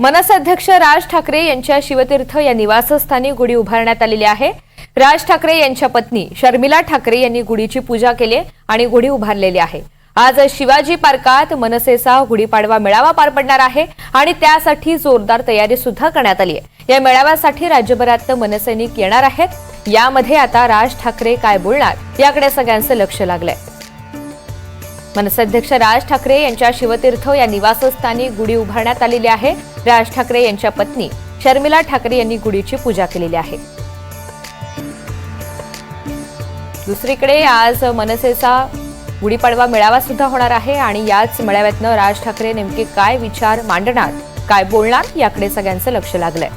मनसे अध्यक्ष राज ठाकरे यांच्या शिवतीर्थ या निवासस्थानी गुढी उभारण्यात आलेली आहे. राज ठाकरे यांच्या पत्नी शर्मिला ठाकरे यांनी गुढीची पूजा केली आणि गुढी उभारलेली आहे. आज शिवाजी पार्कात मनसेचा गुढीपाडवा मेळावा पार पडणार आहे आणि त्यासाठी जोरदार तयारी सुद्धा करण्यात आली आहे. या मेळाव्यासाठी राज्यभरात मनसैनिक येणार आहेत. यामध्ये आता राज ठाकरे काय बोलणार? याकडे सगळ्यांचं लक्ष लागलंय. मनसे अध्यक्ष राज ठाकरे यांच्या शिवतीर्थ या निवासस्थानी गुढी उभारण्यात आलेली आहे. राज ठाकरे यांच्या पत्नी शर्मिला ठाकरे यांनी गुढीची पूजा केलेली आहे. दुसरीकडे आज मनसेचा गुढीपाडवा मेळावा सुद्धा होणार आहे आणि याच मेळाव्यातनं राज ठाकरे नेमके काय विचार मांडणार काय बोलणार याकडे सगळ्यांचं लक्ष लागलंय.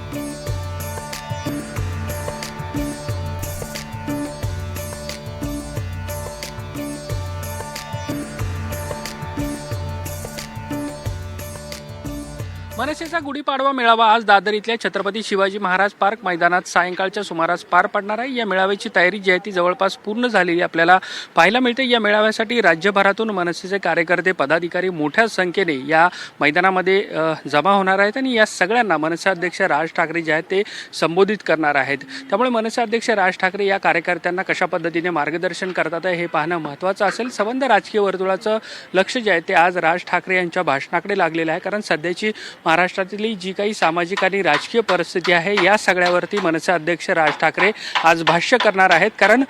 मनसेचा गुढीपाडवा मेळावा आज दादर इथल्या छत्रपती शिवाजी महाराज पार्क मैदानात सायंकाळच्या सुमारास पार पडणार आहे. या मेळाव्याची तयारी जी आहे ती जवळपास पूर्ण झालेली आपल्याला पाहायला मिळते. या मेळाव्यासाठी राज्यभरातून मनसेचे कार्यकर्ते पदाधिकारी मोठ्या संख्येने या मैदानामध्ये जमा होणार आहेत आणि या सगळ्यांना मनसे अध्यक्ष राज ठाकरे जे आहेत ते संबोधित करणार आहेत. त्यामुळे मनसे अध्यक्ष राज ठाकरे या कार्यकर्त्यांना कशा पद्धतीने मार्गदर्शन करतात आहे हे पाहणं महत्त्वाचं असेल. संबंध राजकीय वर्तुळाचं लक्ष जे आहे ते आज राज ठाकरे यांच्या भाषणाकडे लागलेलं आहे. कारण सध्याची महाराष्ट्रातली जी काही सामाजिक आणि राजकीय परिस्थिती आहे या सगळ्यावरती मनसे अध्यक्ष राज ठाकरे आज भाष्य करणार आहेत. कारण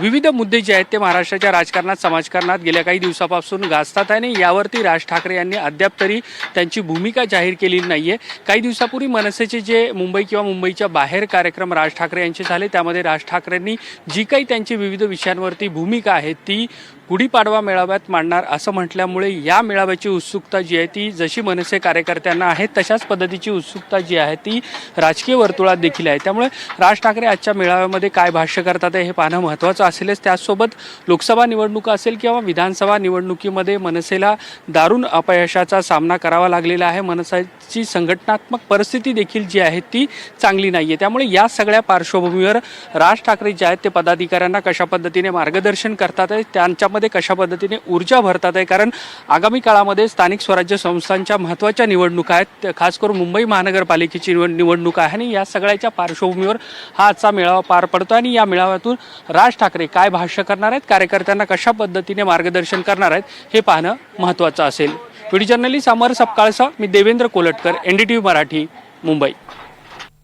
विविध मुद्दे जे आहेत ते महाराष्ट्राच्या राजकारणात समाजकारणात गेल्या काही दिवसापासून गाजतात आणि यावरती राज ठाकरे यांनी अद्याप तरी त्यांची भूमिका जाहीर केलेली आहे काही दिवसापूर्वी मनसेचे जे मुंबई किंवा मुंबईच्या बाहेर कार्यक्रम राज ठाकरे यांचे झाले त्यामध्ये राज ठाकरेंनी जी काही त्यांची विविध विषयांवरती भूमिका आहे ती गुढीपाडवा मेळाव्यात मांडणार असं म्हटल्यामुळे या मेळाव्याची उत्सुकता जी आहे ती जशी मनसे कार्यकर्त्यांना आहे तशाच पद्धतीची उत्सुकता जी आहे ती राजकीय वर्तुळात देखील आहे. त्यामुळे राज ठाकरे आजच्या मेळाव्यामध्ये काय भाष्य करतात आहे हे पाहणं महत्त्वाचं असेलच. त्याचसोबत लोकसभा निवडणुका असेल किंवा विधानसभा निवडणुकीमध्ये मनसेला दारुण अपयशाचा सामना करावा लागलेला आहे. मनसाची संघटनात्मक परिस्थिती देखील जी आहे ती चांगली नाही आहे त्यामुळे या सगळ्या पार्श्वभूमीवर राज ठाकरे जे आहेत ते पदाधिकाऱ्यांना कशा पद्धतीने मार्गदर्शन करतात आहे त्यांच्यामध्ये कशा पद्धतीने ऊर्जा भरतात आहे? कारण आगामी काळामध्ये स्थानिक स्वराज्य संस्थांच्या महत्त्वाच्या निवडणुका आहेत. खास करून मुंबई महानगरपालिकेची निवड निवडणूक आहे आणि या सगळ्याच्या पार्श्वभूमीवर हा आजचा मेळावा पार पडतो आणि या मेळाव्यातून राज ठाकरे काय भाष्य करणार आहेत कार्यकर्त्यांना कशा पद्धतीने मार्गदर्शन करणार आहेत हे पाहणं महत्त्वाचं असेल. व्हिडिओ जर्नलिस्ट अमर सपकाळचा मी देवेंद्र कोलटकर एनडीटीव्ही मराठी मुंबई.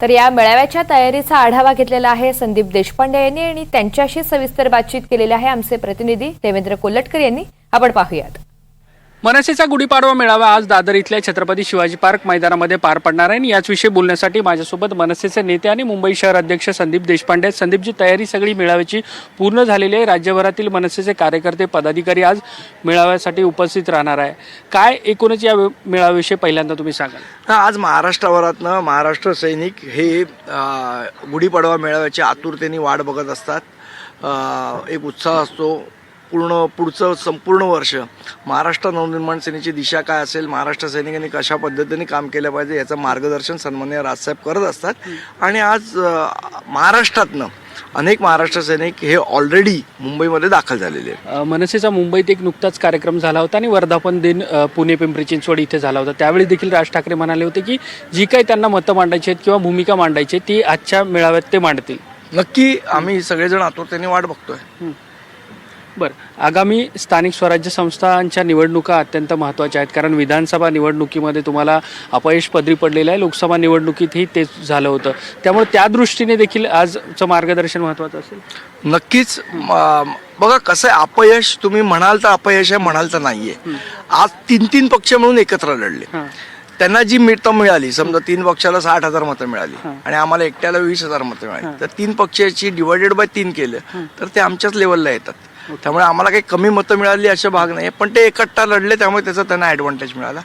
तर या मेळाव्याच्या तयारीचा आढावा घेतलेला आहे संदीप देशपांडे यांनी आणि त्यांच्याशी सविस्तर बातचीत केलेली आहे आमचे प्रतिनिधी देवेंद्र कोल्हटकर यांनी. आपण पाहूयात. मनसेचा गुढीपाडवा मेळावा आज दादर इथल्या छत्रपती शिवाजी पार्क मैदानामध्ये पार पडणार आहे आणि याचविषयी बोलण्यासाठी माझ्यासोबत मनसेचे नेते आणि मुंबई शहर अध्यक्ष संदीप देशपांडे संदीपची तयारी सगळी मेळाव्याची पूर्ण झालेली आहे. राज्यभरातील मनसेचे कार्यकर्ते पदाधिकारी आज मेळाव्यासाठी उपस्थित राहणार आहे. काय एकूणच या मेळाव्याविषयी पहिल्यांदा तुम्ही सांगाल? आज महाराष्ट्राभरातनं महाराष्ट्र सैनिक हे गुढीपाडवा मेळाव्याची आतुरतेने वाट बघत असतात. एक उत्साह असतो. पूर्ण पुढचं संपूर्ण वर्ष. महाराष्ट्र नवनिर्माण सेनेची दिशा काय असेल महाराष्ट्र सैनिकांनी कशा पद्धतीने काम केलं पाहिजे याचं मार्गदर्शन सन्मान्य राजसाहेब करत असतात. आणि आज महाराष्ट्रातनं अनेक महाराष्ट्र सैनिक हे ऑलरेडी मुंबईमध्ये दाखल झालेले आहेत. मनसेचा मुंबईत एक नुकताच कार्यक्रम झाला होता आणि वर्धापन दिन पुणे पिंपरी चिंचवड इथे झाला होता. त्यावेळी देखील राज ठाकरे म्हणाले होते की जी काही त्यांना मतं मांडायची आहेत किंवा भूमिका मांडायची ती आजच्या मेळाव्यात ते मांडतील. नक्की आम्ही सगळेजण आतुरतेने वाट बघतोय. बरं. आगामी स्थानिक स्वराज्य संस्थांच्या निवडणुका अत्यंत महत्त्वाच्या आहेत. कारण विधानसभा निवडणुकीमध्ये तुम्हाला अपयश पदरी पडलेलं आहे. लोकसभा निवडणुकीतही तेच झालं होतं. त्यामुळे त्या दृष्टीने देखील आजचं मार्गदर्शन महत्त्वाचं असेल? नक्कीच बघा कसं आहे अपयश तुम्ही म्हणाल तर अपयश आहे म्हणाल तर नाहीये. आज तीन तीन पक्ष म्हणून एकत्र लढले. त्यांना जी मतं मिळाली समजा तीन पक्षाला साठ हजार मतं मिळाली आणि आम्हाला एकट्याला वीस हजार मतं मिळाली. तर तीन पक्षाची डिवायडेड बाय तीन केलं तर ते आमच्याच लेवलला येतात. त्यामुळे आम्हाला काही कमी मतं मिळाली असे भाग नाही पण ते एकट्टा लढले त्यामुळे त्याचा त्यांना ऍडव्हान्टेज मिळाला.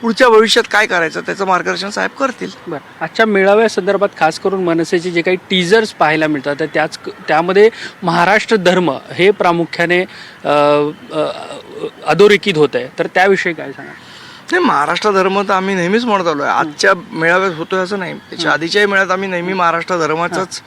पुढच्या भविष्यात काय करायचं त्याचं मार्गदर्शन साहेब करतील. बरं. आजच्या मेळाव्या संदर्भात खास करून मनसेचे जे काही टीजर्स पाहायला मिळतात तर त्याच त्यामध्ये महाराष्ट्र धर्म हे प्रामुख्याने अधोरेखित होत आहे तर त्याविषयी काय सांगा नाही महाराष्ट्र धर्म तर आम्ही नेहमीच म्हणत आलोय. आजच्या मेळाव्यात होतोय असं नाही. त्याच्या आधीच्याही मेळ्यात आम्ही नेहमी महाराष्ट्र धर्माचाच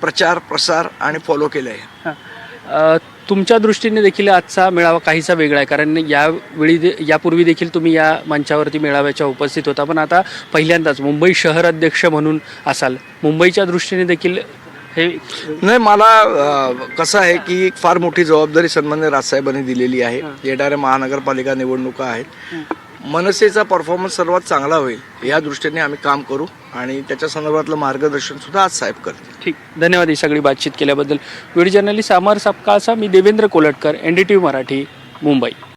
प्रचार प्रसार आणि फॉलो केलंय. हां. तुमच्या दृष्टीने देखील आजचा मेळावा काहीसा वेगळा आहे. कारण यावेळी दे यापूर्वी देखील तुम्ही या मंचावरती मेळाव्याच्या उपस्थित होता. पण आता पहिल्यांदाच मुंबई शहर अध्यक्ष म्हणून असाल. मुंबईच्या दृष्टीने देखील हे नाही मला कसं आहे की एक फार मोठी जबाबदारी सन्मान्य राजसाहेबांनी दिलेली आहे. येणाऱ्या महानगरपालिका निवडणुका आहेत. मनसेचा परफॉर्मन्स सर्वात चांगला होईल या दृष्टीने आम्ही काम करू आणि त्याच्या संदर्भातलं मार्गदर्शन सुद्धा आज साहेब करतील. ठीक. धन्यवाद ही सगळी बातचीत केल्याबद्दल. व्हिडिओ जर्नलिस्ट अमर सापकाळचा मी Devendra Kolatkar N D T V Marathi Mumbai.